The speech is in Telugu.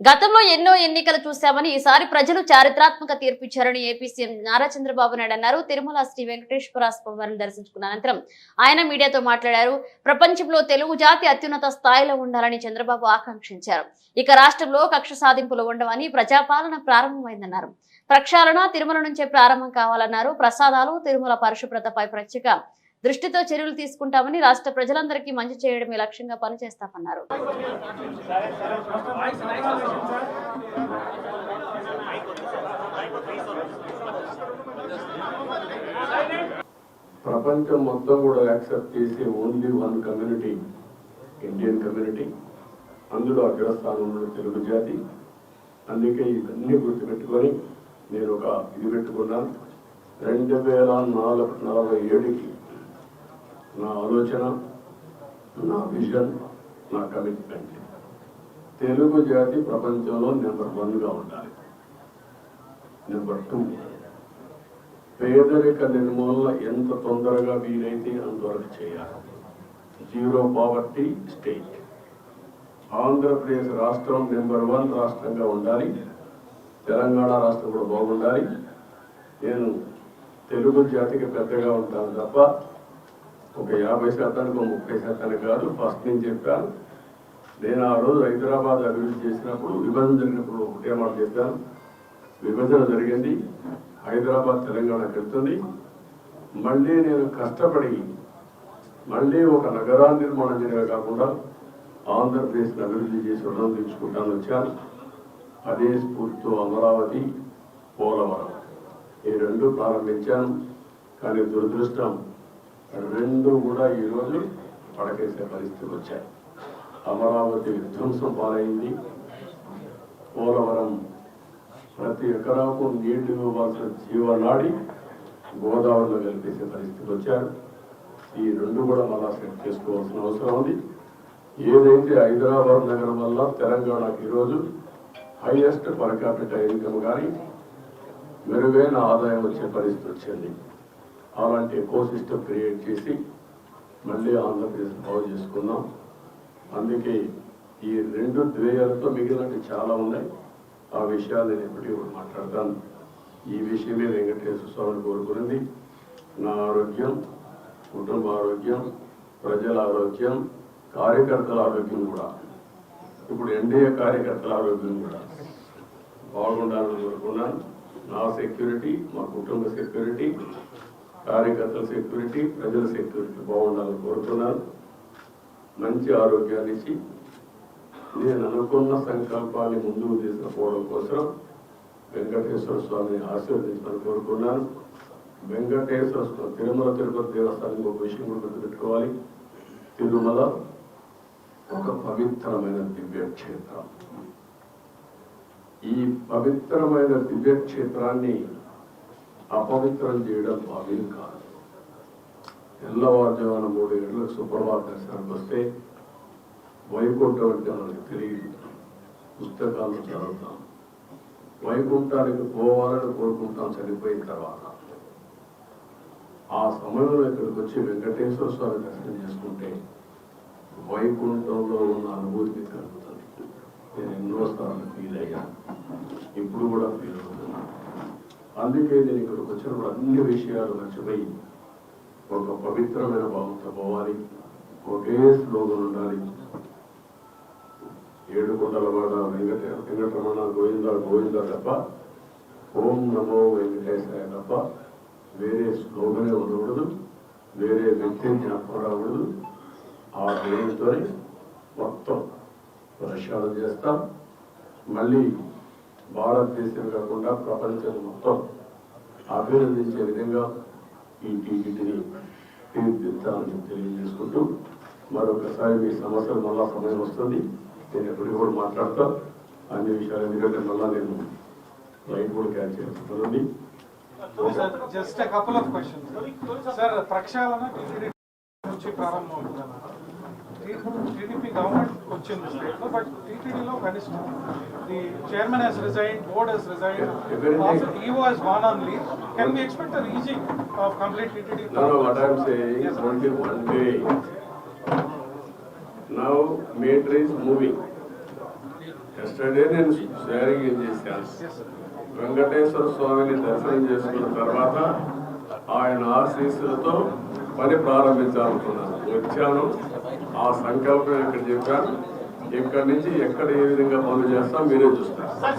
గతంలో ఎన్నో ఎన్నికలు చూశామని ఈసారి ప్రజలు చారిత్రాత్మక తీర్పిచ్చారని ఏపీ సీఎం నారా చంద్రబాబు నాయుడు అన్నారు. తిరుమల శ్రీ వెంకటేశ్వర స్వామివారిని దర్శించుకున్న అనంతరం ఆయన మీడియాతో మాట్లాడారు. ప్రపంచంలో తెలుగు జాతి అత్యున్నత స్థాయిలో ఉండాలని చంద్రబాబు ఆకాంక్షించారు. ఇక రాష్ట్రంలో కక్ష సాధింపులు ఉండవని ప్రజాపాలన ప్రారంభమైందన్నారు. ప్రక్షాళన తిరుమల నుంచే ప్రారంభం కావాలన్నారు. ప్రసాదాలు తిరుమల పరిశుభ్రతపై ప్రత్యేక దృష్టితో చర్యలు తీసుకుంటామని రాష్ట్ర ప్రజలందరికీ మంచి చేయడమే లక్ష్యంగా పనిచేస్తామన్నారు. ప్రపంచం మొత్తం కూడా యాక్సెప్ట్ చేసే only one community Indian community అందులో అగ్రస్థానంలో తెలుగు జాతి. అందుకే ఇవన్నీ గుర్తుపెట్టుకొని నేను ఒక ఇది పెట్టుకున్నాను. రెండు వేల నాలుగు నలభై ఏడుకి నా ఆలోచన నా విజన్ నా కమిట్మెంట్ తెలుగు జాతి ప్రపంచంలో నెంబర్ వన్గా ఉండాలి. నెంబర్ టూ పేదరిక నిర్మూలన ఎంత తొందరగా వీలైతే అంతవరకు చేయాలి. Zero poverty state. ఆంధ్రప్రదేశ్ రాష్ట్రం నెంబర్ వన్ రాష్ట్రంగా ఉండాలి. తెలంగాణ రాష్ట్రం కూడా బాగుండాలి. నేను తెలుగు జాతికి పెద్దగా ఉంటాను తప్ప ఒక యాభై శాతానికి ఒక ముప్పై శాతానికి కాదు ఫస్ట్ నేను చెప్పాను. నేను ఆ రోజు హైదరాబాద్ అభివృద్ధి చేసినప్పుడు విభజన జరిగినప్పుడు ఒకటే మాట చెప్పాను. విభజన జరిగింది. హైదరాబాద్ తెలంగాణకు వెళ్తుంది మళ్ళీ నేను కష్టపడి మళ్ళీ ఒక నగరా నిర్మాణం చేయడమే కాకుండా ఆంధ్రప్రదేశ్ని అభివృద్ధి చేసి రుణం తీర్చుకుంటాను వచ్చాను. అదే స్ఫూర్తితో అమరావతి పోలవరం. ఈ రెండు ప్రారంభించాను. కానీ దురదృష్టం రెండు కూడా ఈరోజు పడకేసే పరిస్థితులు వచ్చాయి. అమరావతి విధ్వంసం పాలైంది. పోలవరం ప్రతి ఎకరాకు నీళ్ళు ఇవ్వాల్సిన జీవనాడి గోదావరిలో కలిపేసే పరిస్థితి వచ్చారు. ఈ రెండు కూడా మళ్ళా సెట్ చేసుకోవాల్సిన అవసరం ఉంది. ఏదైతే హైదరాబాద్ నగరం వల్ల తెలంగాణకు ఈరోజు హైయెస్ట్ పర్ క్యాపిటల్ ఇన్కమ్ కానీ మెరుగైన ఆదాయం వచ్చే పరిస్థితి వచ్చింది. అలాంటి ఎకో సిస్టమ్ క్రియేట్ చేసి మళ్ళీ ఆంధ్రప్రదేశ్ బాగు చేసుకుందాం. అందుకే ఈ రెండు ద్వేయాలతో మిగిలినవి చాలా ఉన్నాయి. ఆ విషయాలు నేను ఎప్పటికీ మాట్లాడతాను. ఈ విషయమే వెంకటేశ్వర స్వామిని కోరుకున్నది. నా ఆరోగ్యం కుటుంబ ఆరోగ్యం ప్రజల ఆరోగ్యం కార్యకర్తల ఆరోగ్యం కూడా. ఇప్పుడు ఎన్డీఏ కార్యకర్తల ఆరోగ్యం కూడా. బాగుండాలని కోరుకున్నాను. నా సెక్యూరిటీ మా కుటుంబ సెక్యూరిటీ కార్యకర్తల సెక్యూరిటీ ప్రజల సెక్యూరిటీ బాగుండాలని కోరుతున్నాను మంచి ఆరోగ్యాన్ని ఇచ్చి నేను అనుకున్న సంకల్పాన్ని ముందుకు తీసుకుపోవడం కోసం వెంకటేశ్వర స్వామిని ఆశీర్వదించమని కోరుకున్నాను. వెంకటేశ్వర స్వామి తిరుమల తిరుపతి దేవస్థానం ఒక విషయం కూడా గుర్తుపెట్టుకోవాలి. తిరుమల ఒక పవిత్రమైన దివ్యక్షేత్రం ఈ పవిత్రమైన దివ్యక్షేత్రాన్ని అపవిత్రం చేయడం భావ్యం కాదు. తెల్లవారుజామున మూడు గంటలకు సుప్రభాత దర్శనానికి వస్తే వైకుంఠం అంటే మనకు తెలియదు పుస్తకాలు చదువుతాం. వైకుంఠానికి పోవాలని కోరుకుంటాం చనిపోయిన తర్వాత. ఆ సమయంలో ఇక్కడికి వచ్చి వెంకటేశ్వర స్వామి దర్శనం చేసుకుంటే వైకుంఠంలో ఉన్న అనుభూతి కలుగుతుంది. నేను ఎన్నోసార్లు ఫీల్ అయ్యాను ఇప్పుడు కూడా ఫీల్ అవుతున్నాను అందుకే నేను ఇక్కడికి వచ్చినప్పుడు అన్ని విషయాలు మర్చిపోయి ఒక పవిత్రమైన భావంతో పోవాలి. ఒకే శ్లోకం ఉండాలి. ఏడుకొండలవాడ వెంకట వెంకటరమణ గోవింద గోవింద తప్ప ఓం నమో వెంకటేశాయ తప్ప వేరే స్లోగనే ఉండకూడదు వేరే వ్యక్తిని జ్ఞాపకం రాకూడదు ఆ దేవుడితో మొత్తం ప్రక్షాళన చేస్తాం. మళ్ళీ భారతదేశం కాకుండా ప్రపంచం మొత్తం అభినందించే విధంగా ఈ టీటీని తీర్చిదిద్దాలని తెలియజేసుకుంటూ మరొకసారి మీ సమస్యలు మళ్ళా సమయం వస్తుంది. నేను ఎప్పటికీ కూడా మాట్లాడతా. అన్ని విషయాలు ఎందుకంటే మళ్ళా నేను లైట్ కూడా క్యాచ్ చేస్తున్నాను just couple of questions sir ప్రక్షాళన టీటీడీ నుంచి ప్రారంభం టీడీపీ గవర్నమెంట్ వచ్చింది స్టేట్లో బట్ టీటీడీలో కనిష్టం. The chairman he's resign board he's resign EO he's gone on leave can we expect raising of complete TTD saying is now meter is moving yesterday నేను షేరింగ్ చేశాను వెంకటేశ్వర స్వామిని దర్శనం చేసుకున్న తర్వాత ఆయన ఆశీస్సులతో పని ప్రారంభించాలనుకున్నాను. వచ్చాను. ఆ సంకల్పం ఇక్కడ చెప్పాను. ఇక్కడి నుంచి ఎక్కడ ఏ విధంగా పనులు చేస్తాం మీరే చూస్తారు.